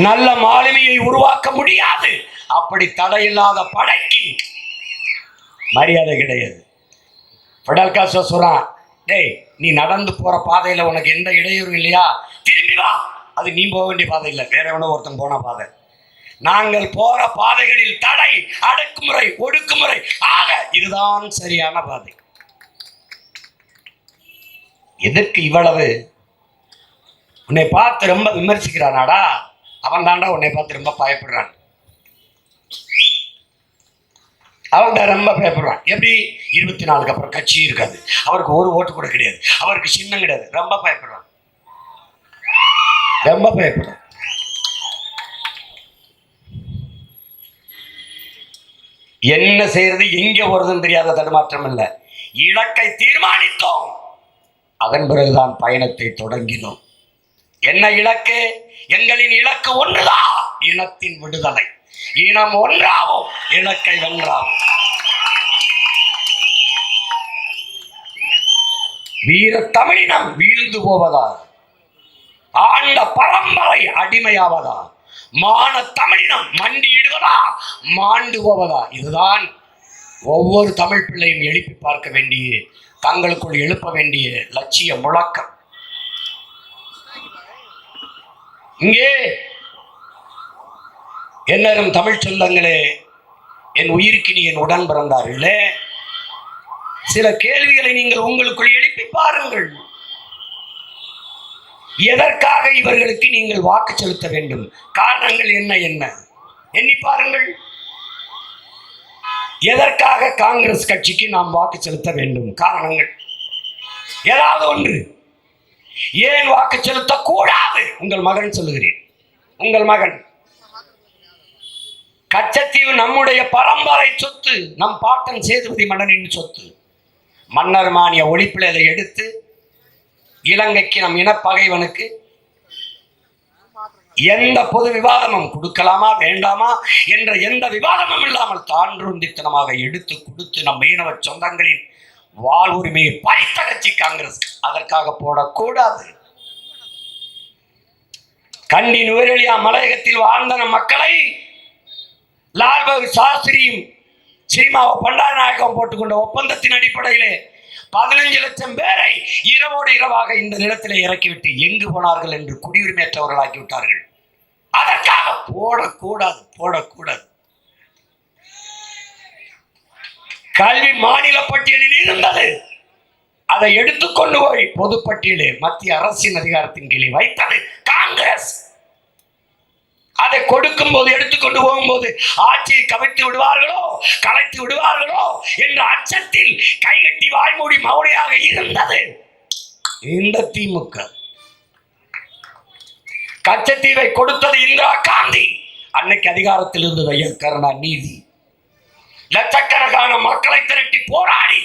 நல்ல மாலுமியை உருவாக்க முடியாது. அப்படி தடையில்லாத படைக்கு மரியாதை கிடையாது. ஃபெடல் காஸ்ட்ரோ சொல்றான் டேய் நீ நடந்து போற பாதையில உனக்கு எந்த இடையூறும் இல்லையா? திரும்பி வா. அது நீ போக வேண்டிய பாதை இல்லை. வேற எவனோ ஒருத்தன் போன பாதை. நாங்கள் போற பாதைகளில் தடை அடக்குமுறை ஒடுக்குமுறை. ஆக இதுதான் சரியான பாதை. எதற்கு இவ்வளவு? உன்னை பார்த்து ரொம்ப விமர்சிக்கிறானாடா? அவன் தாண்டா உன்னை பார்த்து ரொம்ப பயப்படுறான். அவன் தான் ரொம்ப பயப்படுறான். எப்படி? இருபத்தி நாலுக்கு அப்புறம் கட்சி இருக்காது. அவருக்கு ஒரு ஓட்டு கூட கிடையாது. அவருக்கு சின்னம் கிடையாது. ரொம்ப பயப்படுறான். ரொம்ப பயப்படுறான். என்ன செய்யறது? எங்க போறதுன்னு தெரியாத தடுமாற்றம் இல்லை. இலக்கை தீர்மானித்தோம். அதன் பிறகுதான் பயணத்தை தொடங்கினோம். என்ன இலக்கு? எங்களின் இலக்கு ஒன்றுதான் இனத்தின் விடுதலை. இனம் ஒன்றாகும் இலக்கை வென்றாகும். வீர தமிழினம் வீழ்ந்து போவதா? ஆண்ட பரம்பரை அடிமையாவதா? மான தமிழினம் மண்டியிடுவதா? மாண்டு போவதா? இதுதான் ஒவ்வொரு தமிழ் பிள்ளையும் எழுப்பி பார்க்க வேண்டிய தங்களுக்குள் எழுப்ப வேண்டிய லட்சிய முழக்கம். இங்கே என்னரும் தமிழ் சொந்தங்களே என் உயிர்க்கினி என் உடன் பிறந்தார்களே சில கேள்விகளை நீங்கள் உங்களுக்குள் எழுப்பி பாருங்கள். எதற்காக இவர்களுக்கு நீங்கள் வாக்கு செலுத்த வேண்டும்? காரணங்கள் என்ன என்ன? எண்ணி பாருங்கள். எதற்காக காங்கிரஸ் கட்சிக்கு நாம் வாக்கு செலுத்த வேண்டும்? காரணங்கள். ஏதாவது ஒன்று. ஏன் வாக்கு செலுத்தக்கூடாது? உங்கள் மகன் சொல்லுகிறேன். உங்கள் மகன். கச்சத்தீவு நம்முடைய பரம்பரை சொத்து நம் பாட்டன் சேதுபதி மன்னனின் சொத்து. மன்னர் மானிய ஒழிப்பில் அதை எடுத்து இலங்கைக்கு நம் இனப்பகைவனுக்கு எந்த பொது விவாதமும் கொடுக்கலாமா வேண்டாமா என்ற எந்த விவாதமும் இல்லாமல் தான்றுந்தித்தனமாக எடுத்து கொடுத்து நம் மீனவ சொந்தங்களின் வாழ் உரிமையை பறித்த கட்சி காங்கிரஸ் அதற்காக போடக்கூடாது. கண்டி நுவரெலியா மலையகத்தில் வாழ்ந்த நம் மக்களை லால்பகதூர் சாஸ்திரியும் சினிமாவை பண்டாரநாயகம் போட்டுக்கொண்ட ஒப்பந்தத்தின் அடிப்படையிலே பதினஞ்சு லட்சம் பேரை இரவோடு இரவாக இந்த நிலத்தில் இறக்கிவிட்டு எங்கு போனார்கள் என்று குடியுரிமையற்றவர்களாக்கி விட்டார்கள். அதற்காக போடக்கூடாது போடக்கூடாது. கல்வி மாநில பட்டியலில் இருந்தது. அதை எடுத்துக்கொண்டு போய் பொதுப்பட்டியலே மத்திய அரசின் அதிகாரத்தின் கீழே வைத்தது. காங்கிரஸ். அதை கொடுக்கும் போது எடுத்துக்கொண்டு போகும்போது ஆட்சியை கவிழ்த்து விடுவார்களோ கலைத்து விடுவார்களோ என்ற அச்சத்தில் கைகட்டி வாய்மூடி மௌனியாக இருந்தது. இந்த திமுக. கச்சத்தீவை கொடுத்தது இந்திரா காந்தி. அன்னைக்கு அதிகாரத்தில் இருந்தது ஐயா கருணாநிதி. லட்சக்கணக்கான மக்களை திரட்டி போராடி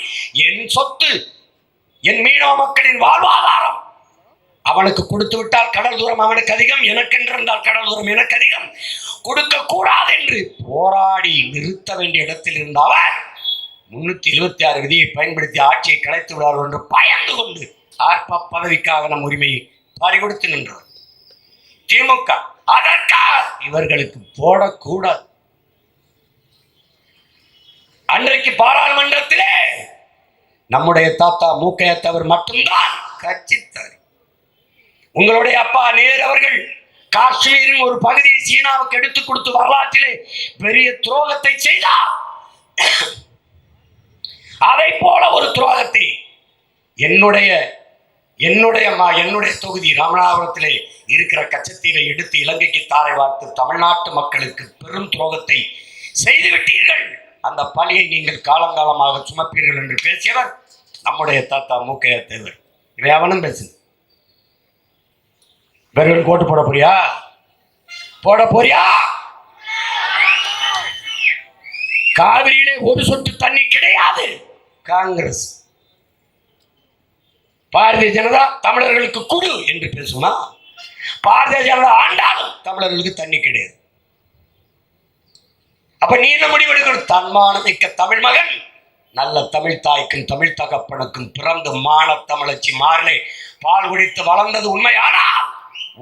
என் சொத்து என் மீனவ மக்களின் வாழ்வாதாரம். அவனுக்கு கொடுத்து விட்டால் கடல் தூரம் அவனுக்கு அதிகம் எனக்கென்றிருந்தால் கடல் தூரம் எனக்கு அதிகம். கொடுக்க கூடாது என்று போராடி நிறுத்த வேண்டிய இடத்தில் இருந்த அவர் முன்னூத்தி எழுபத்தி ஆறு விதியை பயன்படுத்தி ஆட்சியை கலைத்து விடார்கள் என்று பயந்து கொண்டு ஆர்ப்ப பதவிக்காக நம் உரிமையை பறிகொடுத்து நின்றார். திமுக அதற்காக இவர்களுக்கு போடக்கூடாது. அன்றைக்கு பாராளுமன்றத்திலே நம்முடைய தாத்தா மூக்கையத்தவர் மட்டும்தான் கட்சித்தார் உங்களுடைய அப்பா நேர் அவர்கள் காஷ்மீரின் ஒரு பகுதியை சீனாவுக்கு எடுத்து கொடுத்து வரலாற்றிலே பெரிய துரோகத்தை செய்தார். அதை போல ஒரு துரோகத்தை என்னுடைய என்னுடைய அம்மா என்னுடைய தொகுதி ராமநாதபுரத்திலே இருக்கிற கச்சத்தீவை எடுத்து இலங்கைக்கு தாரை வார்த்து தமிழ்நாட்டு மக்களுக்கு பெரும் துரோகத்தை செய்துவிட்டீர்கள் அந்த பழியை நீங்கள் காலங்காலமாக சுமப்பீர்கள் என்று பேசியவர் நம்முடைய தாத்தா மூக்கைய தேவர். இவை அவனும் பேசு இவர்களுக்கு ஓட்டு போட போறியா? போட போறியா? காவிரியிலே ஒரு சொட்டு தண்ணி கிடையாது. காங்கிரஸ். பாரதிய ஜனதா தமிழர்களுக்கு குடு என்று பேசுமா? பாரதிய ஜனதா ஆண்டாலும் தமிழர்களுக்கு தண்ணி கிடையாது. அப்ப நீ என்ன முடிவெடுக்கணும் தன்மான மிக்க தமிழ் மகன் நல்ல தமிழ் தாய்க்கும் தமிழ் தகப்பனுக்கும் பிறந்து மான தமிழச்சி மாறிலே பால் குடித்து வளர்ந்தது உண்மையானா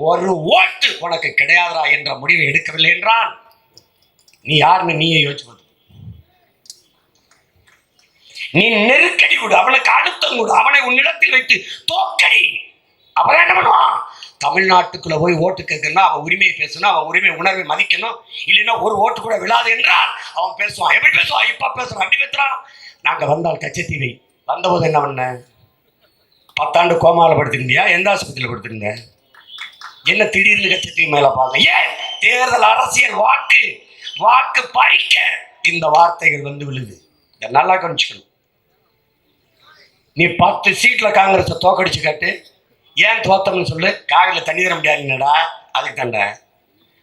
ஒரு ஓட்டு உனக்கு கிடையாதா என்ற முடிவை எடுக்கவில்லை என்றால் நீ யாருன்னு நீயே யோசிச்சு நீ நெருக்கடி கொடு அவனுக்கு அழுத்தம் கொடு அவனை உன்னிடத்தில் வைத்து தோக்கடி அவன் என்ன பண்ணுவான்? தமிழ்நாட்டுக்குள்ள போய் ஓட்டு கேட்கணும்னா அவன் உரிமையை பேசணும் அவன் உரிமை உணர்வை மதிக்கணும். இல்லைன்னா ஒரு ஓட்டு கூட விழாது என்றால் அவன் பேசுவான். எப்படி பேசுவான்? இப்ப பேசுறான் அப்படி பேசுறான். நாங்க வந்தால் கச்சத்தீவை வந்தபோது என்ன பண்ண? பத்தாண்டு கோமாவில் படுத்திருந்தியா? எந்த ஆஸ்பத்திரியில் படுத்திருந்த? என்ன திடீர்னு கச்சத்தீவு மேல பார்க்க ஏன்? தேர்தல் அரசியல் வாக்கு வாக்கு பறிக்க இந்த வார்த்தைகள் வந்து விழுது. இதை நல்லா கவனிச்சுக்கணும். நீ பத்து சீட்ல காங்கிரஸை தோக்கடிச்சு காட்டு. ஏன் தோத்தம்னு சொல்லு? காவிரியில் தண்ணி தர முடியாதுங்கடா அதுக்கு தண்டை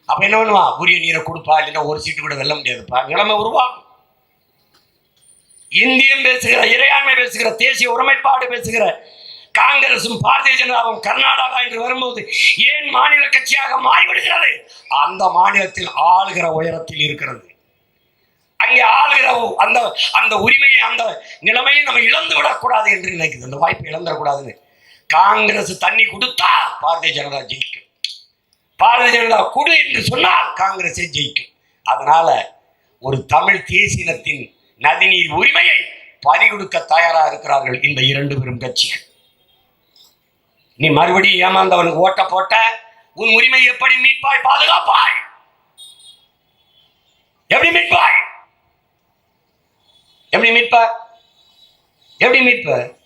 அப்ப என்ன பண்ணுவான் உரிய நீரை கொடுப்பா இல்லைன்னா ஒரு சீட்டு கூட வெல்ல முடியாதுப்பா. நிலைமை உருவாகும். இந்தியம் பேசுகிற இறையாண்மை பேசுகிற தேசிய ஒருமைப்பாடு பேசுகிற காங்கிரசும் பாரதிய ஜனதாவும் கர்நாடகா என்று வரும்போது ஏன் மாநில கட்சியாக மாறிவிடுகிறது? அந்த மாநிலத்தில் ஆளுகிற உயரத்தில் இருக்கிறது. அங்கே ஆளுகிற அந்த அந்த உரிமையை அந்த நிலைமையை நம்ம இழந்து விடக்கூடாது என்று நினைக்குது. அந்த வாய்ப்பை இழந்துடக்கூடாதுன்னு. காங்கிரஸ் தண்ணி கொடுத்தா பாரதிய ஜனதா ஜெயிக்கும். பாரதிய ஜனதா கொடு என்று சொன்னால் காங்கிரஸே ஜெயிக்கும். அதனால ஒரு தமிழ் தேசினத்தின் நதிநீர் உரிமையை பறிகொடுக்க தயாரா இருக்கிறார்கள் இந்த இரண்டு பெரும் கட்சிகள். நீ மறுபடியும் ஏமாந்தவனுக்கு ஓட்ட போட்ட உன் உரிமை எப்படி மீட்பாய் பாதுகாப்பாய்? எப்படி மீட்பாய்? எப்படி மீட்ப? எப்படி மீட்ப?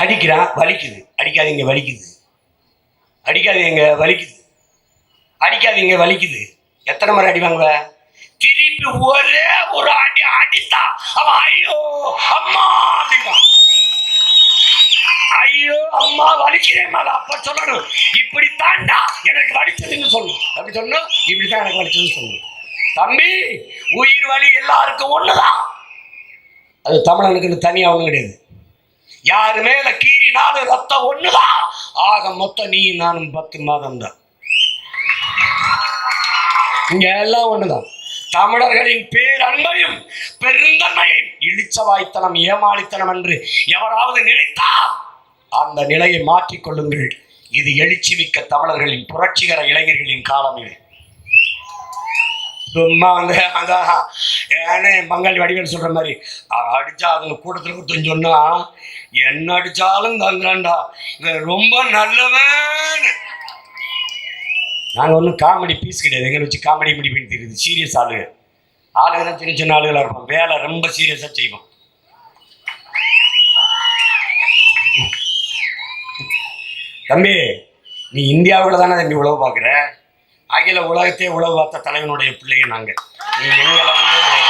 அடிக்கிறான் வலிக்குது. அடிக்காதீங்க வலிக்குது. அடிக்காதீங்க வலிக்குது. அடிக்காதீங்க வலிக்குது. எத்தனை முறை அடிவாங்க திருப்பி ஒரே ஒரு அடி அடித்தா அவன் ஐயோ அம்மா அப்படின்றான் ஐயோ அம்மா வலிக்கிறேன் மேல அப்ப சொல்லணும். இப்படி தாண்டா எனக்கு வலிச்சதுன்னு சொல்லணும் அப்படி சொல்லணும் இப்படித்தான் எனக்கு வலிச்சதுன்னு சொல்லணும் தம்பி உயிர் வலி எல்லாருக்கும் ஒண்ணுதான். அது தமிழனுக்குன்னு தனியாக ஒன்றும் கிடையாது. யாரு மேல கீறினாலும் ரத்தம் ஒண்ணுதான் ஆக மொத்தம் நீ நானும் பத்து மாதம் தான். இங்க எல்லாம் ஒண்ணுதான். தமிழர்களின் பேரன்பையும் பெருந்தன்மையும் இழிச்சவாய்த்தனம் ஏமாளித்தனம் என்று எவராவது நினைத்தால் அந்த நிலையை மாற்றிக் கொள்ளுங்கள். இது எழுச்சி மிக்க தமிழர்களின் புரட்சிகர இளைஞர்களின் காலம் இது. சும்மா வந்து ஏன்னு என் பங்காளி வடிவேல் சொல்ற மாதிரி. அ- அடிச்சா அதுங்க கூட்டத்தில் கொடுத்துன்னு சொன்னா என்ன அடிச்சாலும் தந்துடான்டா இவன் ரொம்ப நல்லவன். நாங்கள் ஒன்றும் காமெடி பீஸ் கிடையாது. எங்களை வச்சு காமெடி முடி தெரியுது. சீரியஸ் ஆளுங்க ஆளுங்க தான் சின்ன சின்ன ஆளுகளாக இருப்போம் வேலை ரொம்ப சீரியஸாக செய்வோம் தம்பி நீ இந்தியாவில் தானே தம்பி உழவு பார்க்குற? அகில உலகத்தையே உழவு பார்த்த தலைவனுடைய பிள்ளைங்க நாங்கள் எங்களை வந்து